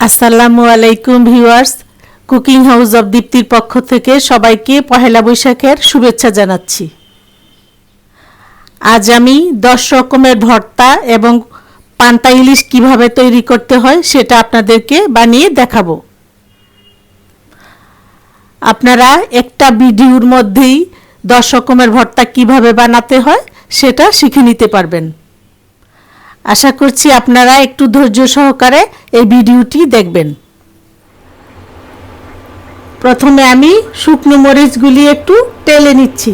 আসসালামু আলাইকুম viewers. Cooking house of দীপ্তির পক্ষ থেকে সবাইকে পহেলা বৈশাখের শুভেচ্ছা জানাচ্ছি। আজ আমি দশ রকমের ভর্তা এবং পান্তা ইলিশ কীভাবে তৈরি করতে হয় সেটা আপনাদেরকে বানিয়ে দেখাবো। আপনারা একটা ভিডিওর মধ্যেই দশ রকমের ভর্তা কীভাবে বানাতে হয় সেটা শিখে নিতে পারবেন। আশা করছি আপনারা একটু ধৈর্য সহকারে এই ভিডিওটি দেখবেন। প্রথমে আমি শুকনো মরিচগুলি একটু টেলে নিচ্ছি।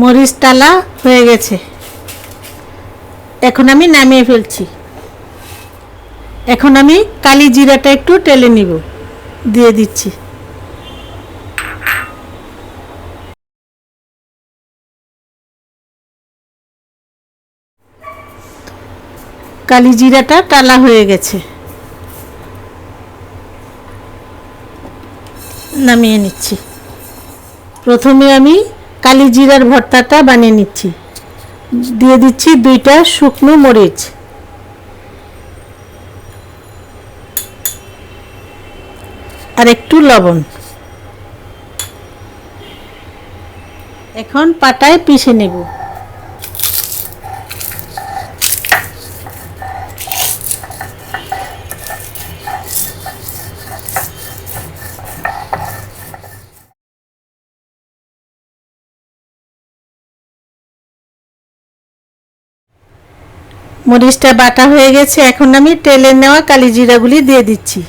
মরিচ টালা হয়ে গেছে। এখন আমি নামিয়ে ফেলছি। এখন আমি কালি জিরাটা একটু টেলে নিব, দিয়ে দিচ্ছি। কালি জিরাটা টালা হয়ে গেছে। নামিয়ে নিচ্ছি। প্রথমে আমি কালি জিরার ভর্তাটা বানিয়ে নিচ্ছি। দিয়ে দিচ্ছি দুইটা শুকনো মরিচ। আর একটু লবণ। এখন পাটায় পিষে নেব। মরিচটা বাটা হয়ে গেছে, এখন আমি তেলে নেওয়া কালি জিরাগুলি দিয়ে দিচ্ছি।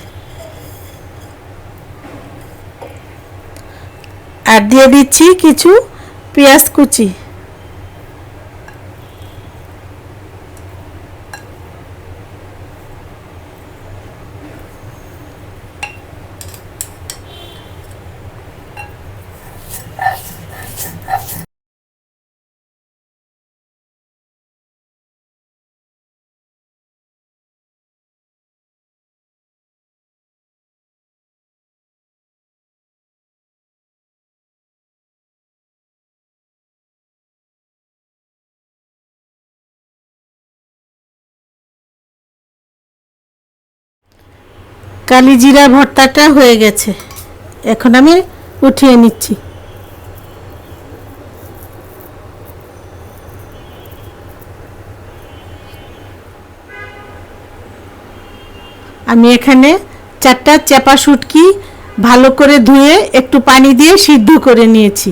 আর দিয়ে দিচ্ছি কিছু পেঁয়াজ কুচি। কালি জিরা ভর্তাটা হয়ে গেছে। এখন আমি উঠিয়ে নিচ্ছি। আমি এখানে চারটা চাপা শুটকি ভালো করে ধুয়ে একটু পানি দিয়ে সিদ্ধ করে নিয়েছি।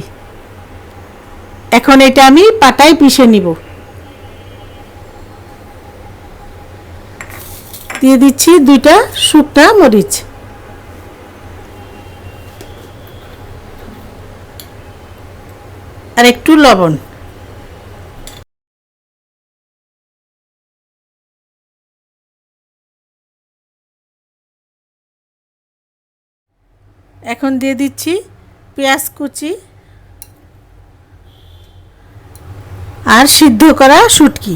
এখন এটা আমি পাটায় পিষে নিব। দিয়ে দিচ্ছি দুইটা শুকনা মরিচ। আর একটু লবণ। এখন দিয়ে দিচ্ছি পেঁয়াজ কুচি আর সিদ্ধ করা শুটকি।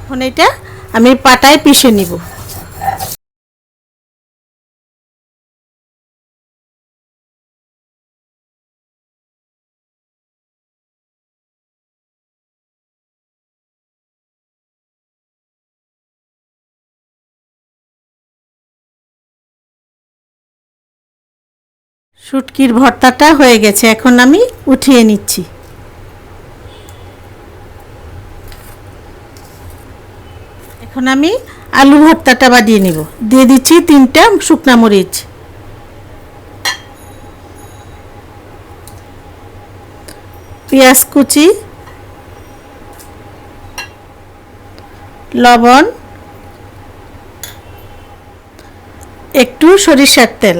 এখন এটা আমি পাটায় পিষে নিব। শুটকির ভর্তাটা হয়ে গেছে এখন আমি উঠিয়ে নিচ্ছি। এখন আমি আলু ভর্তাটা বানিয়ে নেব। দিয়ে দিচ্ছি তিনটা শুকনা মরিচ। পেঁয়াজ কুচি। লবণ। একটু সরিষার তেল।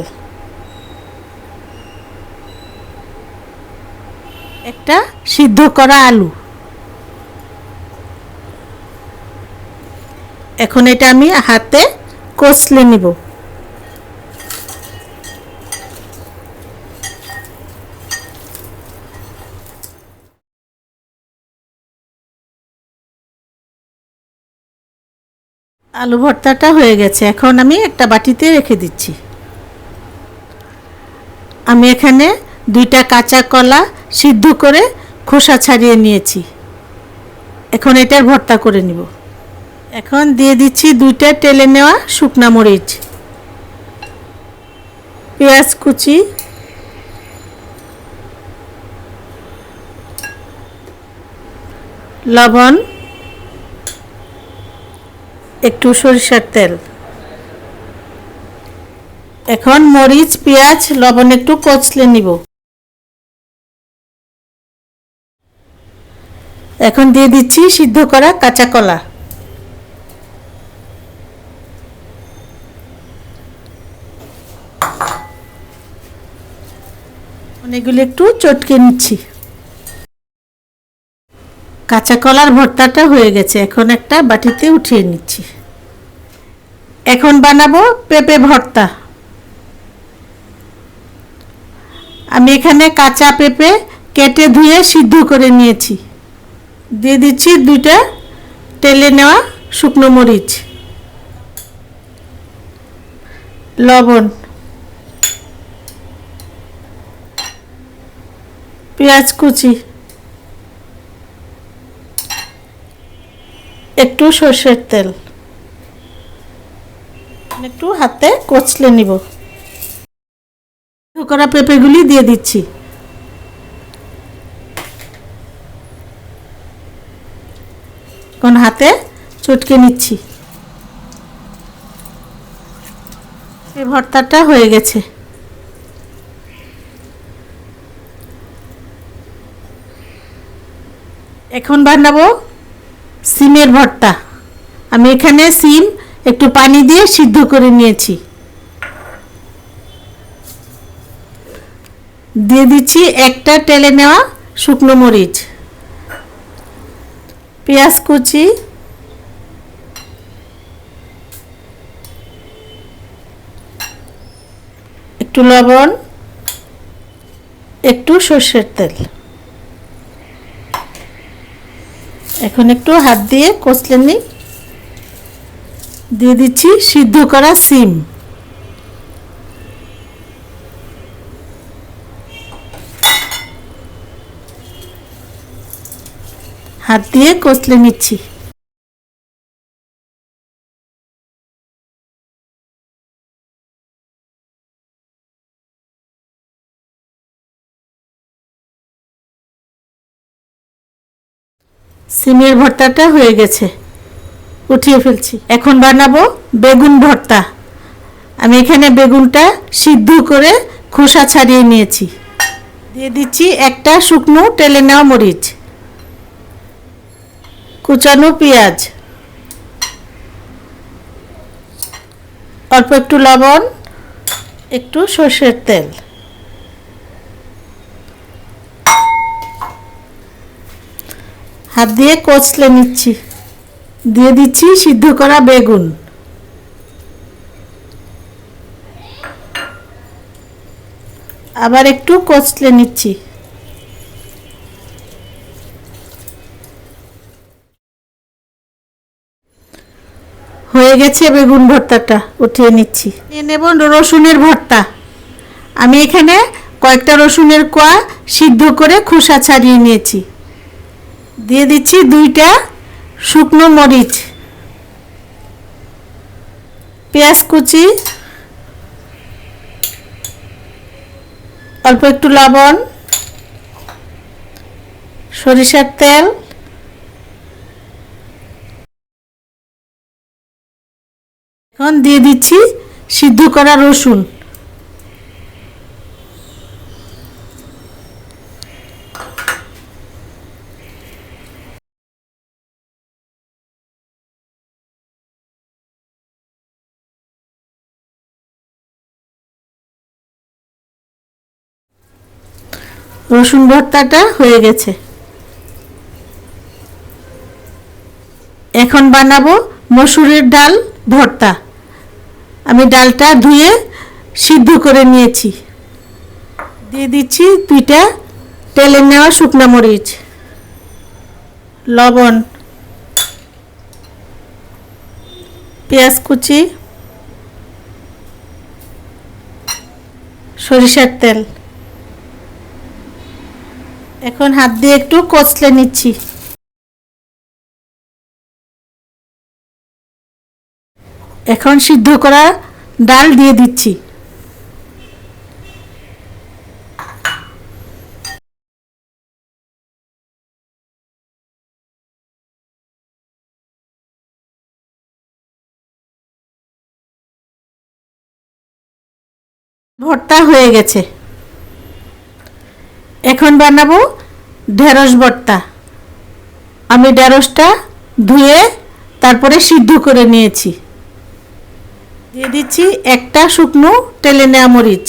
একটা সিদ্ধ করা আলু। এখন এটা আমি হাতে কষলে নিব। আলু ভর্তাটা হয়ে গেছে। এখন আমি একটা বাটিতে রেখে দিচ্ছি। আমি এখানে দুইটা কাঁচা কলা সিদ্ধ করে খোসা ছাড়িয়ে নিয়েছি। এখন এটার ভর্তা করে নিব। এখন দিয়ে দিচ্ছি দুইটা টেলে নেওয়া শুকনা মরিচ। পেঁয়াজ কুচি। লবণ। একটু সরিষার তেল। এখন মরিচ, পেঁয়াজ, লবণ একটু কচলে নিব। এখন দিয়ে দিচ্ছি সিদ্ধ করা কাঁচা কলা। এগুলো একটু চটকে নিচ্ছি। কাঁচা কলার ভর্তাটা হয়ে গেছে, এখন একটা বাটিতে উঠিয়ে নিচ্ছি। এখন বানাবো পেঁপে ভর্তা। আমি এখানে কাঁচা পেঁপে কেটে ধুয়ে সিদ্ধ করে নিয়েছি। দিয়ে দিচ্ছি দুইটা তেলে নেওয়া শুকনো মরিচ। লবণ। পেঁয়াজ কুচি, একটু সর্ষের তেল, একটু হাতে কচলে নিব। করা পেঁপেগুলি দিয়ে দিচ্ছি। কোন হাতে চটকে নিচ্ছি। এই ভর্তাটা হয়ে গেছে। এখন বানাবো সিমের ভর্তা। আমি এখানে সিম একটু পানি দিয়ে সিদ্ধ করে নিয়েছি। দিয়ে দিচ্ছি একটা টেলে নেওয়া শুকনো মরিচ। পেঁয়াজ কুচি। একটু লবণ। একটু সর্ষের তেল। এখন একটু হাত দিয়ে কষলে নিই দিয়ে দিচ্ছি সিদ্ধ করা সিম। হাত দিয়ে কষলে নিচ্ছি। সিমের ভর্তাটা হয়ে গেছে। উঠিয়ে ফেলছি। এখন বানাবো বেগুন ভর্তা। আমি এখানে বেগুনটা সিদ্ধ করে খোসা ছাড়িয়ে নিয়েছি। দিয়ে দিচ্ছি একটা শুকনো টেলে নেওয়া মরিচ। কুচানো পেঁয়াজ। অল্প একটু লবণ, একটু সর্ষের তেল। হাত দিয়ে কচলে নিচ্ছি। দিয়ে দিচ্ছি সিদ্ধ করা বেগুন। আবার একটু কচলে নিচ্ছি। হয়ে গেছে বেগুন ভর্তাটা, উঠিয়ে নিচ্ছি। নিয়ে নেব রসুনের ভর্তা। আমি এখানে কয়েকটা রসুনের কোয়া সিদ্ধ করে খোসা ছাড়িয়ে নিয়েছি। দিয়ে দিচ্ছি দুইটা শুকনো মরিচ, পেঁয়াজ কুচি, অল্প একটু লবণ, সরিষার তেল। এখন দিয়ে দিচ্ছি সিদ্ধ করা রসুন। রসুন ভর্তাটা হয়ে গেছে। এখন বানাবো মসুরের ডাল ভর্তা। আমি ডালটা ধুয়ে সিদ্ধ করে নিয়েছি। দিয়ে দিচ্ছি দুইটা তেলে নেওয়া শুকনো মরিচ, লবণ, পেঁয়াজ কুচি, সরিষার তেল। এখন হাত দিয়ে একটু কচলে নিচ্ছি। এখন সিদ্ধ করা ডাল দিয়ে দিচ্ছি। ভর্তা হয়ে গেছে। এখন বানাবো ঢেঁড়স ভর্তা। আমি ঢেঁড়সটা ধুয়ে তারপরে সিদ্ধ করে নিয়েছি। দিয়ে দিচ্ছি একটা শুকনো তেলে নেওয়া মরিচ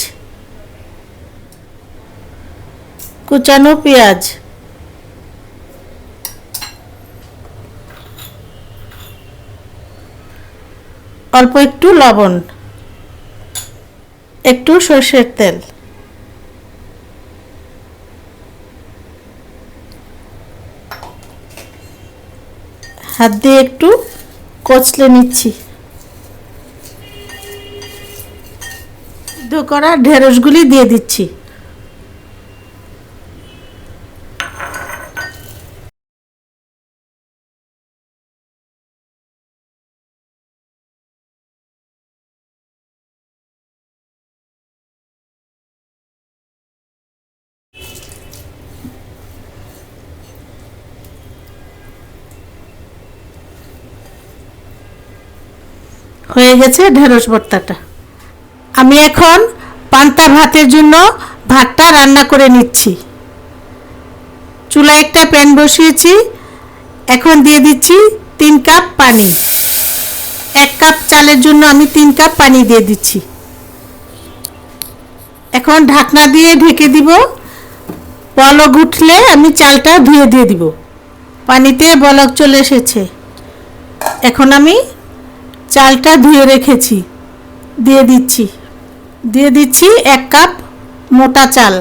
কুচানো পেঁয়াজ। অল্প একটু লবণ, একটু সর্ষের তেল। হাত দিয়ে একটু কচলে নিচ্ছি। সিদ্ধ করা ঢেঁড়সগুলি দিয়ে দিচ্ছি। হয়ে গেছে ঢেঁড়স ভর্তাটা। আমি এখন পান্তা ভাতের জন্য ভাতটা রান্না করে নিচ্ছি। চুলায় একটা প্যান বসিয়েছি। এখন দিয়ে দিচ্ছি তিন কাপ পানি। এক কাপ চালের জন্য আমি তিন কাপ পানি দিয়ে দিচ্ছি। এখন ঢাকনা দিয়ে ঢেকে দিব। বলক উঠলে আমি চালটা ধুয়ে দিয়ে দিব। পানিতে বলক চলে এসেছে। এখন আমি চালটা ধুয়ে রেখেছি। দিয়ে দিচ্ছি। দিয়ে দিচ্ছি এক কাপ মোটা চাল।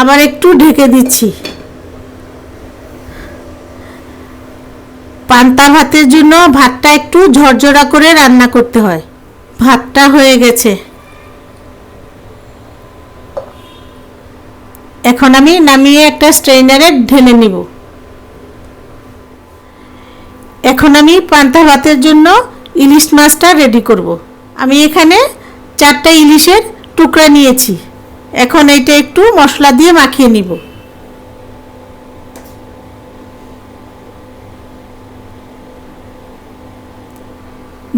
আবার একটু ঢেকে দিচ্ছি। পান্তা ভাতের জন্য ভাতটা একটু ঝরঝরা করে রান্না করতে হয়। ভাতটা হয়ে গেছে। এখন আমি নামিয়ে একটা স্ট্রেনারে ঢেলে নিব। এখন আমি পান্তা ভাতের জন্য ইলিশ মাছটা রেডি করব। আমি এখানে চারটা ইলিশের টুকরা নিয়েছি। এখন এটা একটু মশলা দিয়ে মাখিয়ে নিব।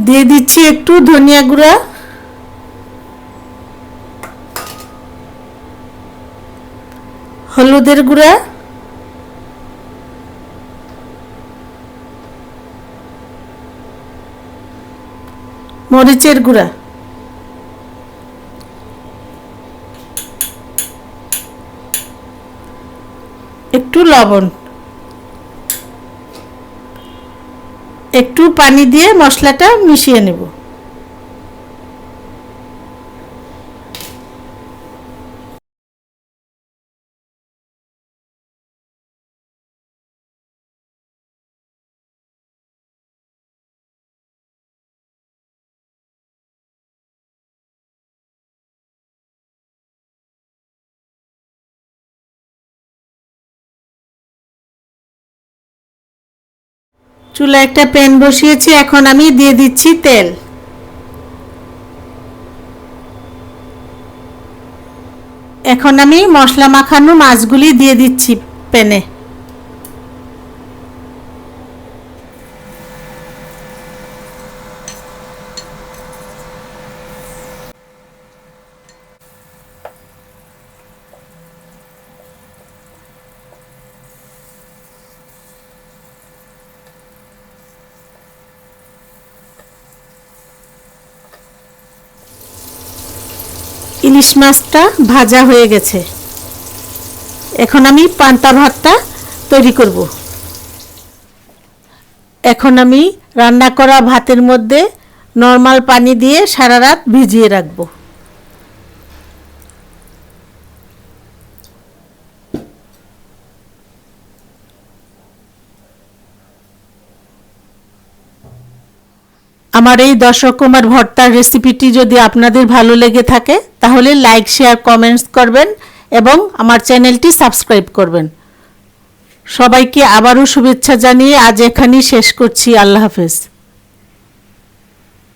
দিয়ে দিচ্ছি একটু ধনিয়া গুঁড়া। হলুদের গুঁড়া মরিচের গুঁড়া একটু লবণ একটু পানি দিয়ে মশলাটা মিশিয়ে নেব। চুলা একটা প্যান বসিয়েছি, এখন আমি দিয়ে দিচ্ছি তেল। এখন আমি মশলা মাখানো মাছগুলি দিয়ে দিচ্ছি প্যানে। ইলিশ মাছটা ভাজা হয়ে গেছে। এখন আমি পান্তা ভাতটা তৈরি করব। এখন আমি রান্না করা ভাতের মধ্যে নর্মাল পানি দিয়ে সারা রাত ভিজিয়ে রাখব। আমার এই দর্শক কুমার ভর্তার রেসিপিটি যদি আপনাদের ভালো লেগে থাকে, তাহলে লাইক শেয়ার কমেন্টস করবেন এবং আমার চ্যানেলটি সাবস্ক্রাইব করবেন। সবাইকে আবারও শুভেচ্ছা জানিয়ে আজ এখানেই শেষ করছি। আল্লাহ হাফেজ।